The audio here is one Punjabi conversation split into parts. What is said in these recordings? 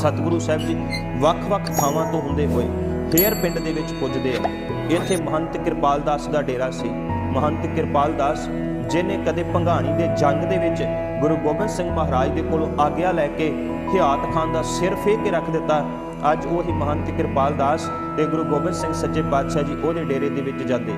ਸਤਿਗੁਰੂ ਸਾਹਿਬ ਜੀ ਵੱਖ-ਵੱਖ ਥਾਵਾਂ ਤੋਂ ਹੁੰਦੇ ਹੋਏ ਫੇਰ ਪਿੰਡ ਦੇ ਵਿੱਚ ਪੁੱਜਦੇ ਆ। ਇੱਥੇ ਮਹੰਤ ਕਿਰਪਾਲ ਦਾਸ ਦਾ ਡੇਰਾ ਸੀ। ਮਹੰਤ ਕਿਰਪਾਲ ਦਾਸ ਜਿਨੇ ਕਦੇ ਭੰਗਾਣੀ ਦੇ ਜੰਗ ਦੇ ਵਿੱਚ ਗੁਰੂ ਗੋਬਿੰਦ ਸਿੰਘ ਮਹਾਰਾਜ ਦੇ ਕੋਲੋਂ ਆਗਿਆ ਲੈ ਕੇ ਹਿਆਤ ਖਾਨ ਦਾ ਸਿਰ ਫੇਕ ਕੇ ਰੱਖ ਦਿੱਤਾ, ਅੱਜ ਉਹੀ ਮਹੰਤ ਕਿਰਪਾਲ ਦਾਸ ਤੇ ਗੁਰੂ ਗੋਬਿੰਦ ਸਿੰਘ ਸੱਚੇ ਪਾਤਸ਼ਾਹ ਜੀ ਉਹਦੇ ਡੇਰੇ ਦੇ ਵਿੱਚ ਜਾਂਦੇ ਆ।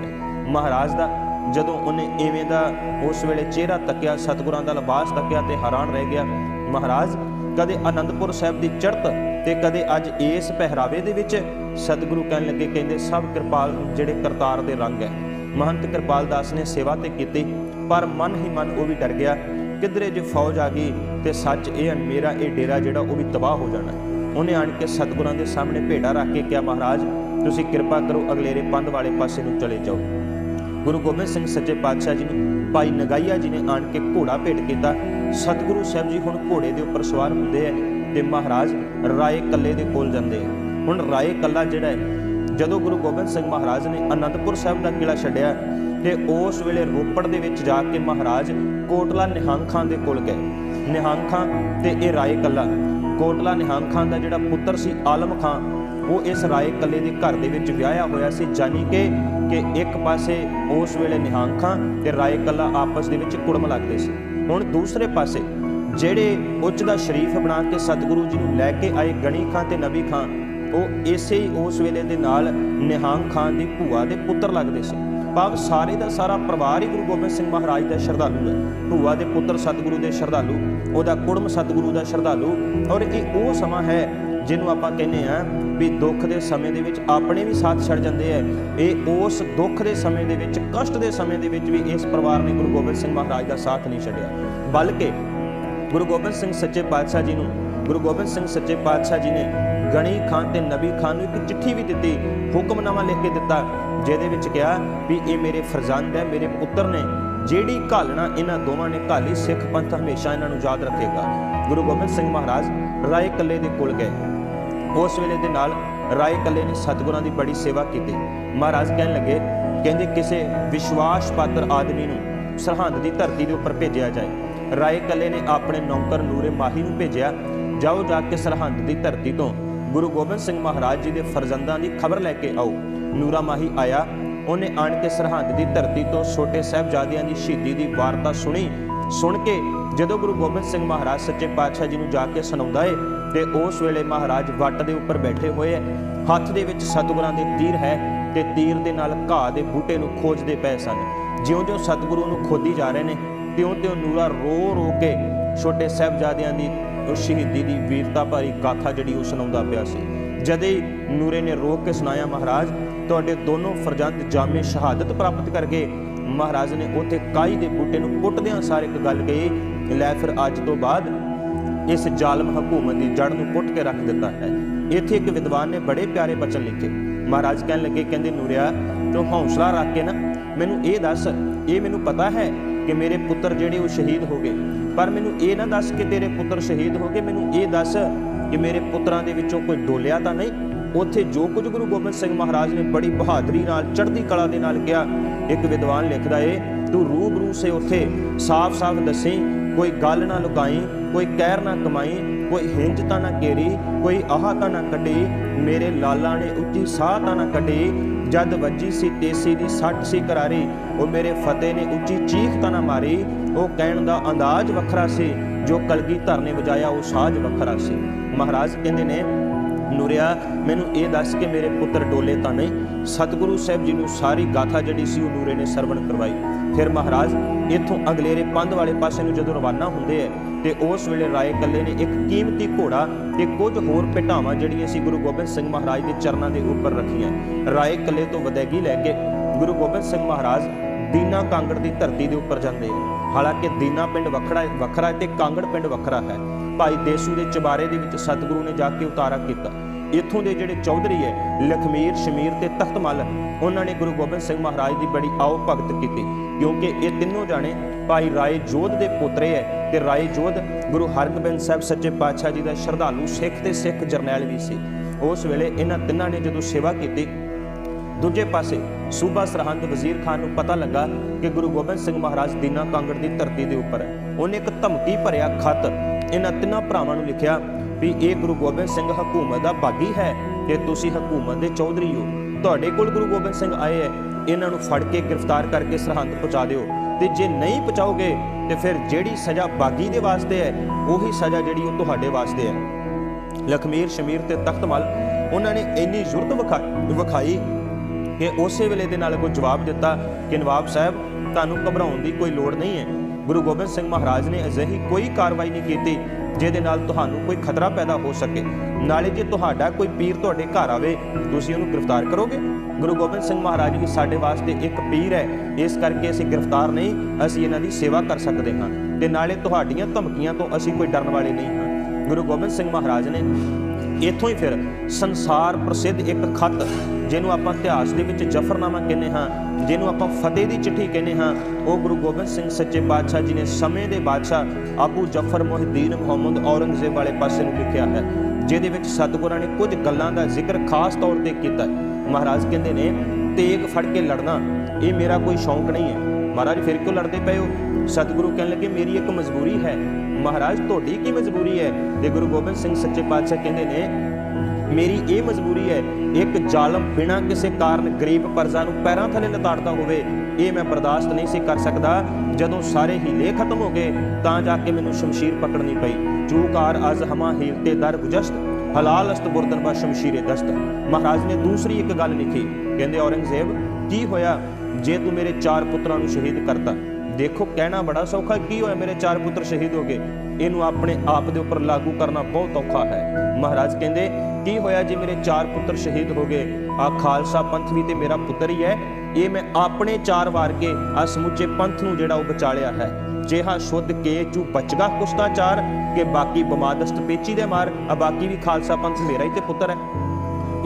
ਮਹਾਰਾਜ ਦਾ ਜਦੋਂ ਉਹਨੇ ਐਵੇਂ ਦਾ ਉਸ ਵੇਲੇ ਚਿਹਰਾ ਤੱਕਿਆ, ਸਤਿਗੁਰਾਂ ਦਾ ਲਿਬਾਸ ਤੱਕਿਆ ਤੇ ਹੈਰਾਨ ਰਹਿ ਗਿਆ, ਮਹਾਰਾਜ ਕਦੇ ਆਨੰਦਪੁਰ ਸਾਹਿਬ ਦੀ ਚੜ੍ਹਤ ਤੇ ਕਦੇ ਅੱਜ ਇਸ ਪਹਿਰਾਵੇ ਦੇ ਵਿੱਚ ਸਤਿਗੁਰੂ ਕਹਿਣ ਲੱਗੇ, ਕਹਿੰਦੇ, ਸਭ ਕਿਰਪਾਲ ਜਿਹੜੇ ਕਰਤਾਰ ਦੇ ਰੰਗ ਹੈ। ਮਹੰਤ ਕਿਰਪਾਲ ਦਾਸ ਨੇ ਸੇਵਾ ਤੇ ਕੀਤੀ, ਪਰ ਮਨ ਹੀ ਮਨ ਉਹ ਵੀ ਡਰ ਗਿਆ। ਕਿਧਰੇ ਜੇ ਫੌਜ ਆ ਗਈ ਤੇ ਸੱਚ ਇਹ ਹੈ ਮੇਰਾ ਇਹ ਡੇਰਾ ਜਿਹੜਾ ਉਹ ਵੀ ਤਬਾਹ ਹੋ ਜਾਣਾ ਉਹਨੇ ਆਣ ਕੇ ਸਤਿਗੁਰਾਂ ਦੇ ਸਾਹਮਣੇ ਭੇਡਾ ਰੱਖ ਕੇ ਕਿਹਾ, ਮਹਾਰਾਜ, ਤੁਸੀਂ ਕਿਰਪਾ ਕਰੋ, ਅਗਲੇਰੇ ਪੰਧ ਵਾਲੇ ਪਾਸੇ ਨੂੰ ਚਲੇ ਜਾਓ। ਗੁਰੂ ਗੋਬਿੰਦ ਸਿੰਘ ਸੱਚੇ ਪਾਤਸ਼ਾਹ ਜੀ ਨੂੰ, ਭਾਈ ਨਗਾਈਆ ਜੀ ਨੇ ਆਣ ਕੇ ਘੋੜਾ ਭੇਟ ਕੀਤਾ। ਸਤਿਗੁਰੂ ਸਾਹਿਬ ਜੀ ਹੁਣ ਘੋੜੇ ਦੇ ਉੱਪਰ ਸਵਾਰ ਹੁੰਦੇ ਆ ਤੇ ਮਹਾਰਾਜ ਰਾਏ ਕੱਲੇ ਦੇ ਕੋਲ ਜਾਂਦੇ ਆ। ਹੁਣ ਰਾਏ ਕੱਲਾ ਜਿਹੜਾ ਹੈ, ਜਦੋਂ ਗੁਰੂ ਗੋਬਿੰਦ ਸਿੰਘ ਮਹਾਰਾਜ ਨੇ ਅਨੰਦਪੁਰ ਸਾਹਿਬ ਦਾ ਕਿਲਾ ਛੱਡਿਆ ਤੇ ਉਸ ਵੇਲੇ ਰੋਪੜ ਦੇ ਵਿੱਚ ਜਾ ਕੇ ਮਹਾਰਾਜ ਕੋਟਲਾ ਨਿਹੰਗ ਖਾਨ ਦੇ ਕੋਲ ਗਏ। ਨਿਹੰਗ ਖਾਨ ਤੇ ਇਹ ਰਾਏ ਕੱਲਾ। ਕੋਟਲਾ ਨਿਹੰਗ ਖਾਨ ਦਾ ਜਿਹੜਾ ਪੁੱਤਰ ਸੀ ਆਲਮ ਖਾਨ ਉਹ ਇਸ ਰਾਏ ਕੱਲੇ ਦੇ ਘਰ ਦੇ ਵਿੱਚ ਵਿਆਹਿਆ ਹੋਇਆ ਸੀ। ਜਾਨੀ ਕਿ ਕਿ ਇੱਕ ਪਾਸੇ ਉਸ ਵੇਲੇ ਨਿਹੰਗ ਖਾਂ ਤੇ ਰਾਏ ਕੱਲਾ ਆਪਸ ਦੇ ਵਿੱਚ ਕੁੜਮ ਲੱਗਦੇ ਸੀ। ਹੁਣ ਦੂਸਰੇ ਪਾਸੇ, ਜਿਹੜੇ ਉੱਚ ਦਾ ਸ਼ਰੀਫ ਬਣਾ ਕੇ ਸਤਿਗੁਰੂ ਜੀ ਨੂੰ ਲੈ ਕੇ ਆਏ ਗਣੀ ਖਾਂ ਤੇ ਨਬੀ ਖਾਂ, ਉਹ ਇਸੇ ਹੀ ਉਸ ਵੇਲੇ ਦੇ ਨਾਲ ਨਿਹੰਗ ਖਾਨ ਦੀ ਭੂਆ ਦੇ ਪੁੱਤਰ ਲੱਗਦੇ ਸੀ। ਭਾਵ ਸਾਰੇ ਦਾ ਸਾਰਾ ਪਰਿਵਾਰ ਹੀ ਗੁਰੂ ਗੋਬਿੰਦ ਸਿੰਘ ਮਹਾਰਾਜ ਦਾ ਸ਼ਰਧਾਲੂ ਹੈ। ਭੂਆ ਦੇ ਪੁੱਤਰ ਸਤਿਗੁਰੂ ਦੇ ਸ਼ਰਧਾਲੂ, ਉਹਦਾ ਕੁੜਮ ਸਤਿਗੁਰੂ ਦਾ ਸ਼ਰਧਾਲੂ, ਔਰ ਇਹ ਉਹ ਸਮਾਂ ਹੈ ਜਿਹਨੂੰ ਆਪਾਂ ਕਹਿੰਦੇ ਆ ਵੀ ਦੁੱਖ ਦੇ ਸਮੇਂ ਦੇ ਵਿੱਚ ਆਪਣੇ ਵੀ ਸਾਥ ਛੱਡ ਜਾਂਦੇ ਆ। ਇਹ ਉਸ ਦੁੱਖ ਦੇ ਸਮੇਂ ਦੇ ਵਿੱਚ, ਕਸ਼ਟ ਦੇ ਸਮੇਂ ਦੇ ਵਿੱਚ ਵੀ ਇਸ ਪਰਿਵਾਰ ਨੇ ਗੁਰੂ ਗੋਬਿੰਦ ਸਿੰਘ ਮਹਾਰਾਜ ਦਾ ਸਾਥ ਨਹੀਂ ਛੱਡਿਆ। ਬਲਕਿ ਗੁਰੂ ਗੋਬਿੰਦ ਸਿੰਘ ਸੱਚੇ ਪਾਤਸ਼ਾਹ ਜੀ ਨੂੰ, ਗੁਰੂ ਗੋਬਿੰਦ ਸਿੰਘ ਸੱਚੇ ਪਾਤਸ਼ਾਹ ਜੀ ਨੇ ਗਣੀ ਖਾਨ ਤੇ ਨਬੀ ਖਾਨ ਨੂੰ ਇੱਕ ਚਿੱਠੀ ਵੀ ਦਿੱਤੀ, ਹੁਕਮਨਾਮਾ ਲਿਖ ਕੇ ਦਿੱਤਾ, ਜਿਹਦੇ ਵਿੱਚ ਕਿਹਾ ਵੀ ਇਹ ਮੇਰੇ ਫਰਜ਼ੰਦ ਹੈ, ਮੇਰੇ ਪੁੱਤਰ ਨੇ ਜਿਹੜੀ ਘਾਲਣਾ ਇਹਨਾਂ ਦੋਵਾਂ ਨੇ ਘਾਲੀ, ਸਿੱਖ ਪੰਥ ਹਮੇਸ਼ਾ ਇਹਨਾਂ ਨੂੰ ਯਾਦ ਰੱਖੇਗਾ। ਗੁਰੂ ਗੋਬਿੰਦ ਸਿੰਘ ਮਹਾਰਾਜ ਰਾਏ ਕੱਲੇ ਦੇ ਕੋਲ ਗਏ। ਉਸ ਵੇਲੇ ਦੇ ਨਾਲ ਰਾਏ ਕੱਲੇ ਨੇ ਸਤਿਗੁਰਾਂ ਦੀ ਬੜੀ ਸੇਵਾ ਕੀਤੀ। ਮਹਾਰਾਜ ਕਹਿਣ ਲੱਗੇ, ਕਹਿੰਦੇ ਕਿਸੇ ਵਿਸ਼ਵਾਸ ਪਾਤਰ ਆਦਮੀ ਨੂੰ ਸਰਹੰਦ ਦੀ ਧਰਤੀ ਦੇ ਉੱਪਰ ਭੇਜਿਆ ਜਾਏ। ਰਾਏ ਕੱਲੇ ਨੇ ਆਪਣੇ ਨੌਕਰ ਨੂਰੇ ਮਾਹੀ ਨੂੰ ਭੇਜਿਆ, ਜਾਓ ਜਾ ਕੇ ਸਰਹੰਦ ਦੀ ਧਰਤੀ ਤੋਂ ਗੁਰੂ ਗੋਬਿੰਦ ਸਿੰਘ ਮਹਾਰਾਜ ਜੀ ਦੇ ਫਰਜ਼ੰਦਾਂ ਦੀ ਖਬਰ ਲੈ ਕੇ ਆਓ। ਨੂਰਾ ਮਾਹੀ ਆਇਆ, ਉਹਨੇ ਆਣ ਕੇ ਸਰਹੰਦ ਦੀ ਧਰਤੀ ਤੋਂ ਛੋਟੇ ਸਾਹਿਬਜ਼ਾਦਿਆਂ ਦੀ ਸ਼ਹੀਦੀ ਦੀ ਵਾਰਤਾ ਸੁਣੀ। ਸੁਣ ਕੇ ਜਦੋਂ ਗੁਰੂ ਗੋਬਿੰਦ ਸਿੰਘ ਮਹਾਰਾਜ ਸੱਚੇ ਪਾਤਸ਼ਾਹ ਜੀ ਨੂੰ ਜਾ ਕੇ ਸੁਣਾਉਂਦਾ ਏ ਤੇ ਉਸ ਵੇਲੇ ਮਹਾਰਾਜ ਵੱਟ ਦੇ ਉੱਪਰ ਬੈਠੇ ਹੋਏ ਐ, ਹੱਥ ਦੇ ਵਿੱਚ ਸਤਿਗੁਰਾਂ ਦੇ ਤੀਰ ਹੈ ਤੇ ਤੀਰ ਦੇ ਨਾਲ ਘਾਹ ਦੇ ਬੂਟੇ ਨੂੰ ਖੋਜਦੇ ਪਏ ਸਨ। ਜਿਉਂ-ਜਿਉਂ ਸਤਿਗੁਰੂ ਨੂੰ ਖੋਦੀ ਜਾ ਰਹੇ ਨੇ, ਤਿਉਂ-ਤਿਉਂ ਨੂਰਾ ਰੋ ਰੋ ਕੇ ਛੋਟੇ ਸਾਹਿਬਜ਼ਾਦਿਆਂ ਦੀ ਸ਼ਹੀਦੀ ਦੀ ਵੀਰਤਾ ਭਰੀ ਗਾਥਾ ਜਿਹੜੀ ਉਹ ਸੁਣਾਉਂਦਾ ਪਿਆ ਸੀ। ਜਦੇ ਹੀ ਨੂਰੇ ਨੇ ਰੋ ਕੇ ਸੁਣਾਇਆ, ਮਹਾਰਾਜ, ਤੁਹਾਡੇ ਦੋਨੋਂ ਫਰਜ਼ੰਦ ਜਾਮੇ ਸ਼ਹਾਦਤ ਪ੍ਰਾਪਤ ਕਰ ਗਏ। ਮਹਾਰਾਜ ਨੇ ਉੱਥੇ ਕਾਈ ਦੇ ਬੂਟੇ ਨੂੰ ਪੁੱਟਦਿਆਂ ਸਾਰੇ ਇੱਕ ਗੱਲ ਕਹੀ ਲੈ ਫਿਰ ਅੱਜ ਤੋਂ ਬਾਅਦ ਇਸ ਜ਼ਾਲਮ ਹਕੂਮਤ ਦੀ ਜੜ ਨੂੰ ਪੁੱਟ ਕੇ ਰੱਖ ਦਿੱਤਾ ਹੈ। ਇੱਥੇ ਇੱਕ ਵਿਦਵਾਨ ਨੇ ਬੜੇ ਪਿਆਰੇ ਬਚਨ ਲਿਖੇ। ਮਹਾਰਾਜ ਕਹਿਣ ਲੱਗੇ, ਕਹਿੰਦੇ, ਨੂਰਿਆ, ਤੂੰ ਹੌਸਲਾ ਰੱਖ ਕੇ ਨਾ, ਮੈਨੂੰ ਇਹ ਦੱਸ, ਇਹ ਮੈਨੂੰ ਪਤਾ ਹੈ ਕਿ ਮੇਰੇ ਪੁੱਤਰ ਜਿਹੜੇ ਉਹ ਸ਼ਹੀਦ ਹੋ ਗਏ। ਪਰ ਮੈਨੂੰ ਇਹ ਨਾ ਦੱਸ ਕਿ ਤੇਰੇ ਪੁੱਤਰ ਸ਼ਹੀਦ ਹੋ ਗਏ। ਮੈਨੂੰ ਇਹ ਦੱਸ ਕਿ ਮੇਰੇ ਪੁੱਤਰਾਂ ਦੇ ਵਿੱਚੋਂ ਕੋਈ ਡੋਲਿਆ ਤਾਂ ਨਹੀਂ? ਉੱਥੇ ਜੋ ਕੁਝ ਗੁਰੂ ਗੋਬਿੰਦ ਸਿੰਘ ਮਹਾਰਾਜ ਨੇ ਬੜੀ ਬਹਾਦਰੀ ਨਾਲ, ਚੜ੍ਹਦੀ ਕਲਾ ਦੇ ਨਾਲ ਕਿਹਾ। ਇੱਕ ਵਿਦਵਾਨ ਲਿਖਦਾ ਏ, ਤੂੰ ਰੂਬਰੂ ਸੇ ਉੱਥੇ, ਸਾਫ਼-ਸਾਫ਼ ਦੱਸੀ ਕੋਈ ਗੱਲ ਨਾ ਲੁਕਾਈ, ਕੋਈ ਕਹਿਰ ਨਾ ਕਮਾਈ, ਕੋਈ ਹਿੰਜ ਤਾਂ ਨਾ ਕੇਰੀ ਕੋਈ ਆਹ ਤਾਂ ਨਾ ਕੱਢੀ। ਮੇਰੇ ਲਾਲਾ ਨੇ ਉੱਚੀ ਸਾਹ ਤਾਂ ਨਾ ਕੱਢੀ। ਜਦ ਵੱਜੀ ਸੀ ਤੇਸੀ ਦੀ ਸੱਟ ਸੀ ਕਰਾਰੀ, ਉਹ ਮੇਰੇ ਫਤਿਹ ਨੇ ਉੱਚੀ ਚੀਖ ਤਾਂ ਨਾ ਮਾਰੀ। ਉਹ ਕਹਿਣ ਦਾ ਅੰਦਾਜ਼ ਵੱਖਰਾ ਸੀ, ਜੋ ਕਲਗੀ ਧਰ ਨੇ ਵਜਾਇਆ, ਉਹ ਸਾਜ਼ ਵੱਖਰਾ ਸੀ। ਮਹਾਰਾਜ ਕਹਿੰਦੇ ਨੇ, ਨੂਰਿਆ, ਮੈਨੂੰ ਇਹ ਦੱਸ ਕਿ ਮੇਰੇ ਪੁੱਤਰ ਡੋਲੇ ਤਾਂ ਨਹੀਂ। ਸਤਿਗੁਰੂ ਸਾਹਿਬ ਜੀ ਨੂੰ ਸਾਰੀ ਗਾਥਾ ਜਿਹੜੀ ਸੀ, ਉਹ ਨੂਰੇ ਨੇ ਸਰਵਣ ਕਰਵਾਈ। ਫਿਰ ਮਹਾਰਾਜ, ਇੱਥੋਂ ਅਗਲੇਰੇ ਪੰਧ ਵਾਲੇ ਪਾਸੇ ਨੂੰ ਜਦੋਂ ਰਵਾਨਾ ਹੁੰਦੇ ਐ, ਤੇ ਉਸ ਵੇਲੇ ਰਾਏ ਕੱਲੇ ਨੇ ਇੱਕ ਕੀਮਤੀ ਘੋੜਾ ਤੇ ਕੁਝ ਹੋਰ ਭੇਟਾਵਾਂ ਜਿਹੜੀਆਂ ਸੀ ਗੁਰੂ ਗੋਬਿੰਦ ਸਿੰਘ ਮਹਾਰਾਜ ਦੇ ਚਰਨਾਂ ਦੇ ਉੱਪਰ ਰੱਖੀਆਂ। ਰਾਏ ਕੱਲੇ ਤੋਂ ਵਿਦਾਇਗੀ ਲੈ ਕੇ ਗੁਰੂ ਗੋਬਿੰਦ ਸਿੰਘ ਮਹਾਰਾਜ ਦੀਨਾ ਕਾਂਗੜ ਦੀ ਧਰਤੀ ਦੇ ਉੱਪਰ ਜਾਂਦੇ ਆ ਹਾਲਾਂਕਿ ਦੀਨਾ ਪਿੰਡ ਵੱਖਰਾ ਵੱਖਰਾ ਹੈ ਤੇ ਕਾਂਗੜ ਪਿੰਡ ਵੱਖਰਾ ਹੈ। ਭਾਈ ਦੇਸੂ ਦੇ ਚਬਾਰੇ ਦੇ ਵਿੱਚ ਸਤਿਗੁਰੂ ਨੇ ਜਾ ਕੇ ਉਤਾਰਾ ਕੀਤਾ। ਇੱਥੋਂ ਦੇ ਜਿਹੜੇ ਚੌਧਰੀ ਹੈ ਲਖਮੀਰ, ਸ਼ਮੀਰ ਤੇ ਤਖਤਮਲ, ਉਹਨਾਂ ਨੇ ਗੁਰੂ ਗੋਬਿੰਦ ਸਿੰਘ ਮਹਾਰਾਜ ਦੀ ਬੜੀ ਆਓ ਭਗਤ ਕੀਤੀ। ਕਿਉਂਕਿ ਇਹ ਤਿੰਨੋਂ ਜਾਣੇ ਭਾਈ ਰਾਏ ਜੋਧ ਦੇ ਪੁੱਤਰੇ ਹੈ ਤੇ ਰਾਏ ਜੋਧ ਗੁਰੂ ਹਰਗੋਬਿੰਦ ਸਾਹਿਬ ਸੱਚੇ ਪਾਤਸ਼ਾਹ ਜੀ ਦਾ ਸ਼ਰਧਾਲੂ, ਸਿੱਖ ਤੇ ਸਿੱਖ ਜਰਨੈਲ ਵੀ ਸੀ। ਉਸ ਵੇਲੇ ਇਹਨਾਂ ਤਿੰਨਾਂ ਨੇ ਜਦੋਂ ਸੇਵਾ ਕੀਤੀ, ਦੂਜੇ ਪਾਸੇ ਸੂਬਾ ਸਰਹੰਦ ਵਜ਼ੀਰ ਖਾਨ ਨੂੰ ਪਤਾ ਲੱਗਾ ਕਿ ਗੁਰੂ ਗੋਬਿੰਦ ਸਿੰਘ ਮਹਾਰਾਜ ਦੀਨਾ ਕਾਂਗੜ ਦੀ ਧਰਤੀ ਦੇ ਉੱਪਰ ਹੈ ਉਹਨੇ ਇੱਕ ਧਮਕੀ ਭਰਿਆ ਖਤ। ਇਹਨਾਂ ਤਿੰਨਾਂ ਭਰਾਵਾਂ ਨੂੰ ਲਿਖਿਆ ਵੀ ਇਹ ਗੁਰੂ ਗੋਬਿੰਦ ਸਿੰਘ ਹਕੂਮਤ ਦਾ ਬਾਗੀ ਹੈ ਤੇ ਤੁਸੀਂ ਹਕੂਮਤ ਦੇ ਚੌਧਰੀ ਹੋ। ਤੁਹਾਡੇ ਕੋਲ ਗੁਰੂ ਗੋਬਿੰਦ ਸਿੰਘ ਆਏ ਹੈ ਇਹਨਾਂ ਨੂੰ ਫੜ ਕੇ ਗ੍ਰਿਫਤਾਰ ਕਰਕੇ ਸਰਹੰਦ ਪਹੁੰਚਾ ਦਿਓ। ਤੇ ਜੇ ਨਹੀਂ ਪਹੁੰਚਾਓਗੇ, ਤੇ ਫਿਰ ਜਿਹੜੀ ਸਜ਼ਾ ਬਾਗੀ ਦੇ ਵਾਸਤੇ ਹੈ, ਉਹੀ ਸਜ਼ਾ ਜਿਹੜੀ ਉਹ ਤੁਹਾਡੇ ਵਾਸਤੇ ਹੈ। ਲਖਮੀਰ, ਸ਼ਮੀਰ ਤੇ ਤਖਤਮਲ, ਉਹਨਾਂ ਨੇ ਇੰਨੀ ਜ਼ੁਰਤ ਵਿਖਾ- ਵਿਖਾਈ ਕਿ ਉਸੇ ਵੇਲੇ ਦੇ ਨਾਲ ਕੋਈ ਜਵਾਬ ਦਿੱਤਾ ਕਿ ਨਵਾਬ ਸਾਹਿਬ ਤੁਹਾਨੂੰ ਘਬਰਾਉਣ ਦੀ ਕੋਈ ਲੋੜ ਨਹੀਂ ਹੈ। ਗੁਰੂ ਗੋਬਿੰਦ ਸਿੰਘ ਮਹਾਰਾਜ ਨੇ ਅਜਿਹੀ ਕੋਈ ਕਾਰਵਾਈ ਨਹੀਂ ਕੀਤੀ, ਜਿਹਦੇ ਨਾਲ ਤੁਹਾਨੂੰ ਕੋਈ ਖਤਰਾ ਪੈਦਾ ਹੋ ਸਕੇ। ਨਾਲੇ ਜੇ ਤੁਹਾਡਾ ਕੋਈ ਪੀਰ ਤੁਹਾਡੇ ਘਰ ਆਵੇ, ਤੁਸੀਂ ਉਹਨੂੰ ਗ੍ਰਿਫਤਾਰ ਕਰੋਗੇ? ਗੁਰੂ ਗੋਬਿੰਦ ਸਿੰਘ ਮਹਾਰਾਜ ਵੀ ਸਾਡੇ ਵਾਸਤੇ ਇੱਕ ਪੀਰ ਹੈ। ਇਸ ਕਰਕੇ ਅਸੀਂ ਗ੍ਰਿਫਤਾਰ ਨਹੀਂ, ਅਸੀਂ ਇਹਨਾਂ ਦੀ ਸੇਵਾ ਕਰ ਸਕਦੇ ਹਾਂ। ਤੇ ਨਾਲੇ ਤੁਹਾਡੀਆਂ ਧਮਕੀਆਂ ਤੋਂ ਅਸੀਂ ਕੋਈ ਡਰਨ ਵਾਲੇ ਨਹੀਂ ਹਾਂ। ਗੁਰੂ ਗੋਬਿੰਦ ਸਿੰਘ ਮਹਾਰਾਜ ਨੇ ਇੱਥੋਂ ਹੀ ਫਿਰ ਸੰਸਾਰ ਪ੍ਰਸਿੱਧ ਇੱਕ ਖਤ, ਜਿਹਨੂੰ ਆਪਾਂ ਇਤਿਹਾਸ ਦੇ ਵਿੱਚ ਜਫਰਨਾਮਾ ਕਹਿੰਦੇ ਹਾਂ, ਜਿਹਨੂੰ ਆਪਾਂ ਫਤਿਹ ਦੀ ਚਿੱਠੀ ਕਹਿੰਦੇ ਹਾਂ, ਉਹ ਗੁਰੂ ਗੋਬਿੰਦ ਸਿੰਘ ਸੱਚੇ ਪਾਤਸ਼ਾਹ ਜੀ ਨੇ ਸਮੇਂ ਦੇ ਬਾਦਸ਼ਾਹ ਆਬੂ ਜਫਰ ਮੁਹਿੱਦੀਨ ਮੁਹੰਮਦ ਔਰੰਗਜ਼ੇਬ ਵਾਲੇ ਪਾਸੇ ਨੂੰ ਲਿਖਿਆ ਹੈ, ਜਿਹਦੇ ਵਿੱਚ ਸਤਿਗੁਰਾਂ ਨੇ ਕੁਝ ਗੱਲਾਂ ਦਾ ਜ਼ਿਕਰ ਖਾਸ ਤੌਰ ਤੇ ਕੀਤਾ ਮਹਾਰਾਜ ਕਹਿੰਦੇ ਨੇ, ਤੇਗ ਫੜ ਕੇ ਲੜਨਾ, ਇਹ ਮੇਰਾ ਕੋਈ ਸ਼ੌਂਕ ਨਹੀਂ ਹੈ। ਮਹਾਰਾਜ ਫਿਰ ਕਿਉਂ ਲੜਦੇ ਪਏ ਹੋ? ਸਤਿਗੁਰੂ ਕਹਿਣ ਲੱਗੇ, ਮੇਰੀ ਇੱਕ ਮਜਬੂਰੀ ਹੈ ਮਹਾਰਾਜ, ਤੁਹਾਡੀ ਕੀ ਮਜਬੂਰੀ ਹੈ? ਤੇ ਗੁਰੂ ਗੋਬਿੰਦ ਸਿੰਘ ਸੱਚੇ ਪਾਤਸ਼ਾਹ ਕਹਿੰਦੇ ਨੇ, ਮੇਰੀ ਇਹ ਮਜਬੂਰੀ ਹੈ, ਇੱਕ ਜ਼ਾਲਮ ਬਿਨਾਂ ਕਿਸੇ ਕਾਰਨ ਗਰੀਬ ਪਰਜ਼ਾ ਨੂੰ ਪੈਰਾਂ ਥੱਲੇ ਲਤਾੜਦਾ ਹੋਵੇ, ਇਹ ਮੈਂ ਬਰਦਾਸ਼ਤ ਨਹੀਂ ਸੀ ਕਰ ਸਕਦਾ। ਜਦੋਂ ਸਾਰੇ ਹੀਲੇ ਖਤਮ ਹੋ ਗਏ, ਤਾਂ ਜਾ ਕੇ ਮੈਨੂੰ ਸ਼ਮਸ਼ੀਰ ਪਕੜਨੀ ਪਈ। ਚੂਕਾਰ ਅਜ਼ ਹਮਾ ਹੀਲ ਤੇ ਦਰ ਗੁਜਸਤ, ਹਲਾਲ ਅਸਤ ਬੁਰਦਨ ਬਾ ਸ਼ਮਸ਼ੀਰੇ ਦਸਤ। ਮਹਾਰਾਜ ਨੇ ਦੂਸਰੀ ਇੱਕ ਗੱਲ ਲਿਖੀ, ਕਹਿੰਦੇ ਔਰੰਗਜ਼ੇਬ, ਕੀ ਹੋਇਆ ਜੇ ਤੂੰ ਮੇਰੇ ਚਾਰ ਪੁੱਤਰਾਂ ਨੂੰ ਸ਼ਹੀਦ ਕਰਤਾ? ਦੇਖੋ, ਕਹਿਣਾ ਬੜਾ ਸੌਖਾ, ਕੀ ਹੋਇਆ? ਮੇਰੇ ਚਾਰ ਪੁੱਤਰ ਸ਼ਹੀਦ ਹੋ ਗਏ। ਇਹਨੂੰ ਆਪਣੇ ਆਪ ਦੇ ਉੱਪਰ ਲਾਗੂ ਕਰਨਾ ਬਹੁਤ ਔਖਾ ਹੈ। ਮਹਾਰਾਜ ਕਹਿੰਦੇ, ਕੀ ਹੋਇਆ ਜੇ ਮੇਰੇ ਚਾਰ ਪੁੱਤਰ ਸ਼ਹੀਦ ਹੋ ਗਏ? ਆ ਖਾਲਸਾ ਪੰਥ ਵੀ ਤੇ ਮੇਰਾ ਪੁੱਤਰ ਹੀ ਹੈ। ਇਹ ਮੈਂ ਆਪਣੇ ਚਾਰ ਵਾਰ ਕੇ ਆ ਸਮੁੱਚੇ ਪੰਥ ਨੂੰ ਜਿਹੜਾ ਉਹ ਬਚਾਲਿਆ ਹੈ। ਜਿਹਾ ਸ਼ੁੱਧ ਕੇ ਚੂ ਬਚਗਾ ਕੁਸਤਾ ਚਾਰ ਕਿ ਬਾਕੀ ਬਮਾਦਸਤ ਪੇਚੀ ਦੇ ਮਾਰ ਆ ਬਾਕੀ ਵੀ ਖਾਲਸਾ ਪੰਥ ਮੇਰਾ ਹੀ ਤੇ ਪੁੱਤਰ ਹੈ।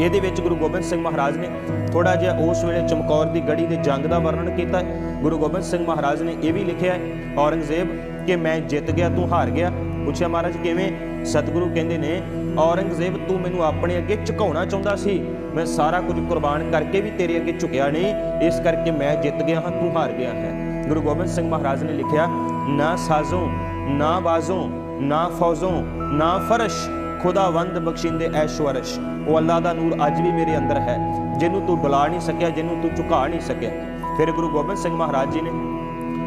ਇਹਦੇ ਵਿੱਚ ਗੁਰੂ ਗੋਬਿੰਦ ਸਿੰਘ ਮਹਾਰਾਜ ਨੇ ਥੋੜਾ ਜਿਹਾ ਉਸ ਵੇਲੇ ਚਮਕੌਰ ਦੀ ਗੜੀ ਦੇ ਜੰਗ ਦਾ ਵਰਣਨ ਕੀਤਾ ਹੈ। ਗੁਰੂ ਗੋਬਿੰਦ ਸਿੰਘ ਮਹਾਰਾਜ ਨੇ ਇਹ ਵੀ ਲਿਖਿਆ ਹੈ, ਔਰੰਗਜ਼ੇਬ ਕਿ ਮੈਂ ਜਿੱਤ ਗਿਆ, ਤੂੰ ਹਾਰ ਗਿਆ। ਪੁੱਛਿਆ ਮਹਾਰਾਜ, ਕਿਵੇਂ? ਸਤਿਗੁਰੂ ਕਹਿੰਦੇ ਨੇ, ਔਰੰਗਜ਼ੇਬ, ਤੂੰ ਮੈਨੂੰ ਆਪਣੇ ਅੱਗੇ ਝੁਕਾਉਣਾ ਚਾਹੁੰਦਾ ਸੀ। ਮੈਂ ਸਾਰਾ ਕੁਝ ਕੁਰਬਾਨ ਕਰਕੇ ਵੀ ਤੇਰੇ ਅੱਗੇ ਝੁਕਿਆ ਨਹੀਂ। ਇਸ ਕਰਕੇ ਮੈਂ ਜਿੱਤ ਗਿਆ ਹਾਂ, ਤੂੰ ਹਾਰ ਗਿਆ ਹੈ। ਗੁਰੂ ਗੋਬਿੰਦ ਸਿੰਘ ਮਹਾਰਾਜ ਨੇ ਲਿਖਿਆ, ਨਾ ਸਾਜ਼ੋਂ, ਨਾ ਬਾਜ਼ੋਂ ਨਾ ਫੌਜ਼ੋਂ, ਨਾ ਫਰਸ਼ ਖੁਦਾਵੰਦ ਬਖਸ਼ਿੰਦੇ ਐਸ਼ਵਰਸ਼ ਉਹ ਅੱਲਾ ਦਾ ਨੂਰ ਅੱਜ ਵੀ ਮੇਰੇ ਅੰਦਰ ਹੈ, ਜਿਹਨੂੰ ਤੂੰ ਡੁਲਾ ਨਹੀਂ ਸਕਿਆ, ਜਿਹਨੂੰ ਤੂੰ ਝੁਕਾ ਨਹੀਂ ਸਕਿਆ। ਫਿਰ ਗੁਰੂ ਗੋਬਿੰਦ ਸਿੰਘ ਮਹਾਰਾਜ ਜੀ ਨੇ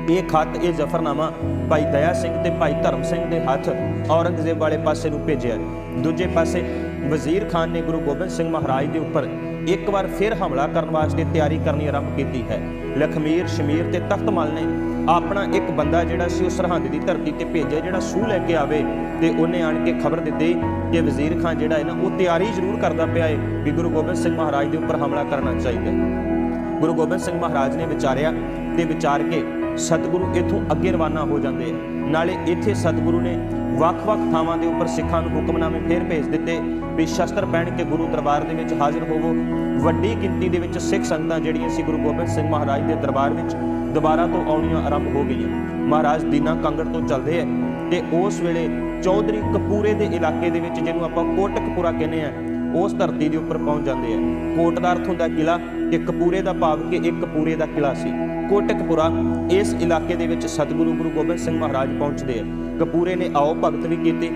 ਇਹ ਖੱਤ, ਇਹ ਜ਼ਫਰਨਾਮਾ ਭਾਈ ਦਇਆ ਸਿੰਘ ਤੇ ਭਾਈ ਧਰਮ ਸਿੰਘ ਦੇ ਹੱਥ ਔਰੰਗਜ਼ੇਬ ਵਾਲੇ ਪਾਸੇ ਨੂੰ ਭੇਜਿਆ। ਦੂਜੇ ਪਾਸੇ ਵਜ਼ੀਰ ਖਾਨ ਨੇ ਗੁਰੂ ਗੋਬਿੰਦ ਸਿੰਘ ਮਹਾਰਾਜ ਦੇ ਉੱਪਰ ਇੱਕ ਵਾਰ ਫਿਰ ਹਮਲਾ ਕਰਨ ਵਾਸਤੇ ਤਿਆਰੀ ਕਰਨੀ ਆਰੰਭ ਕੀਤੀ ਹੈ। ਲਖਮੀਰ, ਸ਼ਮੀਰ ਤੇ ਤਖਤਮਲ ਨੇ ਆਪਣਾ ਇੱਕ ਬੰਦਾ ਜਿਹੜਾ ਸੀ ਉਹ ਸਰਹੰਦ ਦੀ ਧਰਤੀ ਤੇ ਭੇਜਿਆ, ਜਿਹੜਾ ਸੂਹ ਲੈ ਕੇ ਆਵੇ ਤੇ ਉਹਨੇ ਆਣ ਕੇ ਖਬਰ ਦਿੱਤੀ ਕਿ ਵਜ਼ੀਰ ਖਾਨ ਜਿਹੜਾ ਹੈ ਨਾ, ਉਹ ਤਿਆਰੀ ਜ਼ਰੂਰ ਕਰਦਾ ਪਿਆ ਹੈ ਵੀ ਗੁਰੂ ਗੋਬਿੰਦ ਸਿੰਘ ਮਹਾਰਾਜ ਦੇ ਉੱਪਰ ਹਮਲਾ ਕਰਨਾ ਚਾਹੀਦਾ ਹੈ। ਗੁਰੂ ਗੋਬਿੰਦ ਸਿੰਘ ਮਹਾਰਾਜ ਨੇ ਵਿਚਾਰਿਆ ਤੇ ਵਿਚਾਰ ਕੇ ਸਤਿਗੁਰੂ ਇੱਥੋਂ ਅੱਗੇ ਰਵਾਨਾ ਹੋ ਜਾਂਦੇ ਆ। ਨਾਲੇ ਇੱਥੇ ਸਤਿਗੁਰੂ ਨੇ ਵੱਖ-ਵੱਖ ਥਾਵਾਂ ਦੇ ਉੱਪਰ ਸਿੱਖਾਂ ਨੂੰ ਹੁਕਮਨਾਮੇ ਫੇਰ ਭੇਜ ਦਿੱਤੇ ਵੀ ਸ਼ਸਤਰ ਪਹਿਨ ਕੇ ਗੁਰੂ ਦਰਬਾਰ ਦੇ ਵਿੱਚ ਹਾਜ਼ਰ ਹੋਵੋ। ਵੱਡੀ ਗਿਣਤੀ ਦੇ ਵਿੱਚ ਸਿੱਖ ਸੰਗਤਾਂ ਜਿਹੜੀਆਂ ਸੀ ਗੁਰੂ ਗੋਬਿੰਦ ਸਿੰਘ ਮਹਾਰਾਜ ਦੇ ਦਰਬਾਰ ਵਿੱਚ ਦੁਬਾਰਾ ਤੋਂ ਆਉਣੀਆਂ ਆਰੰਭ ਹੋ ਗਈਆਂ। ਮਹਾਰਾਜ ਦੀਨਾ ਕੰਗੜ ਤੋਂ ਚੱਲਦੇ ਆ। ਤੇ ਉਸ ਵੇਲੇ ਚੌਧਰੀ ਕਪੂਰੇ ਦੇ ਇਲਾਕੇ ਦੇ ਵਿੱਚ, ਜਿਹਨੂੰ ਆਪਾਂ ਕੋਟਕਪੂਰਾ ਕਹਿੰਦੇ ਆ ਉਸ ਧਰਤੀ ਦੇ ਉੱਪਰ ਪਹੁੰਚ ਜਾਂਦੇ ਆ। ਕੋਟ ਦਾ ਅਰਥ ਹੁੰਦਾ ਕਿਲਾ ਤੇ ਕਪੂਰੇ ਦਾ ਭਾਵ ਕਿ ਇੱਕ ਕਪੂਰੇ ਦਾ ਕਿਲਾ ਸੀ। ਕੋਟਕਪੂਰਾ ਇਸ ਇਲਾਕੇ ਦੇ ਵਿੱਚ ਸਤਿਗੁਰੂ ਗੁਰੂ ਗੋਬਿੰਦ ਸਿੰਘ ਮਹਾਰਾਜ ਪਹੁੰਚਦੇ ਆ। ਕਪੂਰੇ ਨੇ ਆਓ ਭਗਤ ਵੀ ਕੀਤੇ,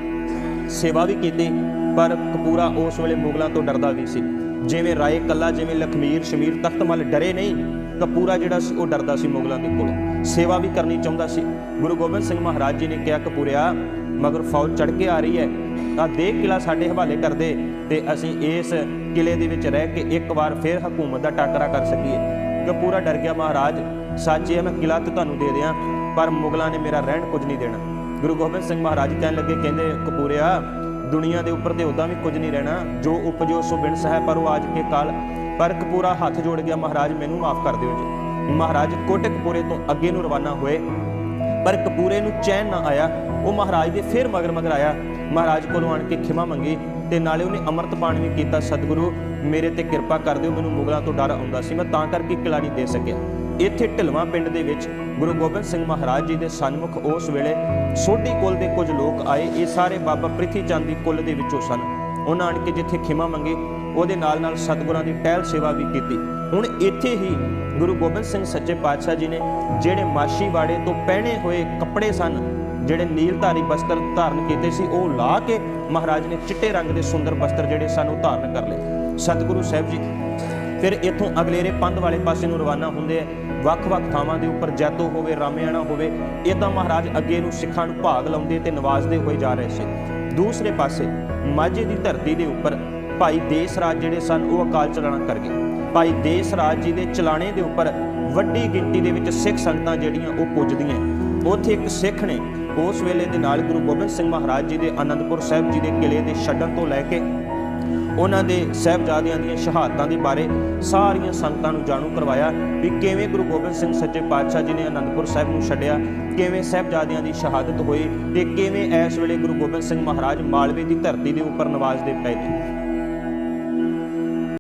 ਸੇਵਾ ਵੀ ਕੀਤੀ, ਪਰ ਕਪੂਰਾ ਉਸ ਵੇਲੇ ਮੁਗਲਾਂ ਤੋਂ ਡਰਦਾ ਵੀ ਸੀ। ਜਿਵੇਂ ਰਾਏ ਕੱਲਾ, ਜਿਵੇਂ ਲਖਮੀਰ, ਸ਼ਮੀਰ ਤਖਤਮਲ ਡਰੇ ਨਹੀਂ, ਕਪੂਰਾ ਜਿਹੜਾ ਸੀ ਉਹ ਡਰਦਾ ਸੀ ਮੁਗਲਾਂ ਦੇ ਕੋਲ। ਸੇਵਾ ਵੀ ਕਰਨੀ ਚਾਹੁੰਦਾ ਸੀ। ਗੁਰੂ ਗੋਬਿੰਦ ਸਿੰਘ ਮਹਾਰਾਜ ਜੀ ਨੇ ਕਿਹਾ, ਕਪੂਰਿਆ, ਮਗਰ ਫੌਜ ਚੜ ਕੇ ਆ ਰਹੀ ਹੈ, ਤਾਂ ਦੇ ਕਿਲਾ ਸਾਡੇ ਹਵਾਲੇ ਕਰ ਦੇ ਤੇ ਅਸੀਂ ਇਸ ਕਿਲੇ ਦੇ ਵਿੱਚ ਰਹਿ ਕੇ ਇੱਕ ਵਾਰ ਫੇਰ ਹਕੂਮਤ ਦਾ ਟਾਕਰਾ ਕਰ ਸਕੀਏ। ਕਪੂਰਾ ਡਰ ਗਿਆ, ਮਹਾਰਾਜ, ਸੱਚ ਹੈ, ਮੈਂ ਕਿਲਾ ਤੇ ਤੁਹਾਨੂੰ ਦੇ ਦਿਆਂ, ਪਰ ਮੁਗਲਾਂ ਨੇ ਮੇਰਾ ਰਹਿਣ ਕੁਝ ਨਹੀਂ ਦੇਣਾ। ਗੁਰੂ ਗੋਬਿੰਦ ਸਿੰਘ ਮਹਾਰਾਜ ਕਹਿਣ ਲੱਗੇ, ਕਹਿੰਦੇ ਕਪੂਰਿਆ, ਦੁਨੀਆ ਦੇ ਉੱਪਰ ਤੇ ਉਦਾਂ ਵੀ ਕੁਝ ਨਹੀਂ ਰਹਿਣਾ, ਜੋ ਉਪਜੋ ਸੋ ਬਿਨਸ ਹੈ ਪਰ ਉਹ ਆਜ ਕੇ ਕਾਲ। ਪਰ ਕਪੂਰਾ ਹੱਥ ਜੋੜ ਗਿਆ, ਮਹਾਰਾਜ, ਮੈਨੂੰ ਮਾਫ ਕਰ ਦਿਓ ਜੀ। ਮਹਾਰਾਜ ਕੋਟਕਪੂਰੇ ਤੋਂ ਅੱਗੇ ਨੂੰ ਰਵਾਨਾ ਹੋਏ। ਪਰ ਕਪੂਰੇ ਨੂੰ ਚੈਨ ਨਾ ਆਇਆ। ਉਹ ਮਹਾਰਾਜ ਦੇ ਫਿਰ ਮਗਰ ਮਗਰ ਆਇਆ। ਮਹਾਰਾਜ ਕੋਲੋਂ ਆਣ ਕੇ ਖਿਮਾ ਮੰਗੀ ਤੇ ਨਾਲੇ ਉਹਨੇ ਅੰਮ੍ਰਿਤ ਪਾਣ ਵੀ ਕੀਤਾ। ਸਤਿਗੁਰੂ, ਮੇਰੇ ਤੇ ਕਿਰਪਾ ਕਰ ਦਿਓ, ਮੈਨੂੰ ਮੁਗਲਾਂ ਤੋਂ ਡਰ ਆਉਂਦਾ ਸੀ। ਮੈਂ ਤਾਂ ਕਰਕੇ ਕਿਲਾ ਨਹੀਂ ਦੇ ਸਕਿਆ। ਇੱਥੇ ਢਿਲਵਾਂ ਪਿੰਡ ਦੇ ਵਿੱਚ ਗੁਰੂ ਗੋਬਿੰਦ ਸਿੰਘ ਮਹਾਰਾਜ ਜੀ ਦੇ ਸਨਮੁਖ ਉਸ ਵੇਲੇ ਸੋਢੀ ਕੁਲ ਦੇ ਕੁਝ ਲੋਕ ਆਏ। ਇਹ ਸਾਰੇ ਬਾਬਾ ਪ੍ਰਿਥੀ ਚੰਦ ਦੀ ਕੁਲ ਦੇ ਵਿੱਚੋਂ ਸਨ। ਉਹਨਾਂ ਆਣ ਕੇ ਜਿੱਥੇ ਖਿਮਾ ਮੰਗੀ, ਉਹਦੇ ਨਾਲ ਨਾਲ ਸਤਿਗੁਰਾਂ ਦੀ ਟਹਿਲ ਸੇਵਾ ਵੀ ਕੀਤੀ। ਹੁਣ ਇੱਥੇ ਹੀ ਗੁਰੂ ਗੋਬਿੰਦ ਸਿੰਘ ਸੱਚੇ ਪਾਤਸ਼ਾਹ ਜੀ ਨੇ ਜਿਹੜੇ ਮਾਸ਼ੀਵਾੜੇ ਤੋਂ ਪਹਿਨੇ ਹੋਏ ਕੱਪੜੇ ਸਨ, ਜਿਹੜੇ ਨੀਲਧਾਰੀ ਵਸਤਰ ਧਾਰਨ ਕੀਤੇ ਸੀ, ਉਹ ਲਾ ਕੇ ਮਹਾਰਾਜ ਨੇ ਚਿੱਟੇ ਰੰਗ ਦੇ ਸੁੰਦਰ ਵਸਤਰ ਜਿਹੜੇ ਸਨ, ਉਹ ਧਾਰਨ ਕਰ ਲਏ। ਸਤਿਗੁਰੂ ਸਾਹਿਬ ਜੀ, ਫਿਰ ਇੱਥੋਂ ਅਗਲੇਰੇ ਪੰਧ ਵਾਲੇ ਪਾਸੇ ਨੂੰ ਰਵਾਨਾ ਹੁੰਦੇ ਆ। ਵੱਖ-ਵੱਖ ਥਾਵਾਂ ਦੇ ਉੱਪਰ ਜੈਤੋ ਹੋਵੇ ਰਾਮਿਆਣਾ ਹੋਵੇ, ਇਹ ਤਾਂ ਮਹਾਰਾਜ ਅੱਗੇ ਨੂੰ ਸਿੱਖਾਂ ਨੂੰ ਭਾਗ ਲਾਉਂਦੇ ਤੇ ਨਵਾਜ਼ਦੇ ਹੋਏ ਜਾ ਰਹੇ ਸੀ। ਦੂਸਰੇ ਪਾਸੇ ਮਾਝੇ ਦੀ ਧਰਤੀ ਦੇ ਉੱਪਰ ਭਾਈ ਦੇਸ ਰਾਜ ਜਿਹੜੇ ਸਨ, ਉਹ ਅਕਾਲ ਚਲਾਣਾ ਕਰ ਗਏ। ਭਾਈ ਦੇਸ ਰਾਜ ਜੀ ਦੇ ਚਲਾਣੇ ਦੇ ਉੱਪਰ ਵੱਡੀ ਗਿਣਤੀ ਦੇ ਵਿੱਚ ਸਿੱਖ ਸੰਗਤਾਂ ਜਿਹੜੀਆਂ, ਉਹ ਪੁੱਜਦੀਆਂ ਉੱਥੇ ਇੱਕ ਸਿੱਖ ਨੇ ਉਸ ਵੇਲੇ ਦੇ ਨਾਲ ਗੁਰੂ ਗੋਬਿੰਦ ਸਿੰਘ ਮਹਾਰਾਜ ਜੀ ਦੇ ਆਨੰਦਪੁਰ ਸਾਹਿਬ ਜੀ ਦੇ ਕਿਲੇ ਦੇ ਛੱਡਣ ਤੋਂ ਲੈ ਕੇ ਉਹਨਾਂ ਦੇ ਸਹਿਬਜ਼ਾਦਿਆਂ ਦੀਆਂ ਸ਼ਹਾਦਤਾਂ ਦੇ ਬਾਰੇ ਸਾਰੀਆਂ ਸੰਗਤਾਂ ਨੂੰ ਜਾਣੂ ਕਰਵਾਇਆ ਵੀ ਕਿਵੇਂ ਗੁਰੂ ਗੋਬਿੰਦ ਸਿੰਘ ਸੱਚੇ ਪਾਤਸ਼ਾਹ ਜੀ ਨੇ ਅਨੰਦਪੁਰ ਸਾਹਿਬ ਨੂੰ ਛੱਡਿਆ, ਕਿਵੇਂ ਸਹਿਬਜ਼ਾਦਿਆਂ ਦੀ ਸ਼ਹਾਦਤ ਹੋਈ ਤੇ ਕਿਵੇਂ ਇਸ ਵੇਲੇ ਗੁਰੂ ਗੋਬਿੰਦ ਸਿੰਘ ਮਹਾਰਾਜ ਮਾਲਵੇ ਦੀ ਧਰਤੀ ਦੇ ਉੱਪਰ ਨਵਾਜ਼ਦੇ ਪਏ ਨੇ।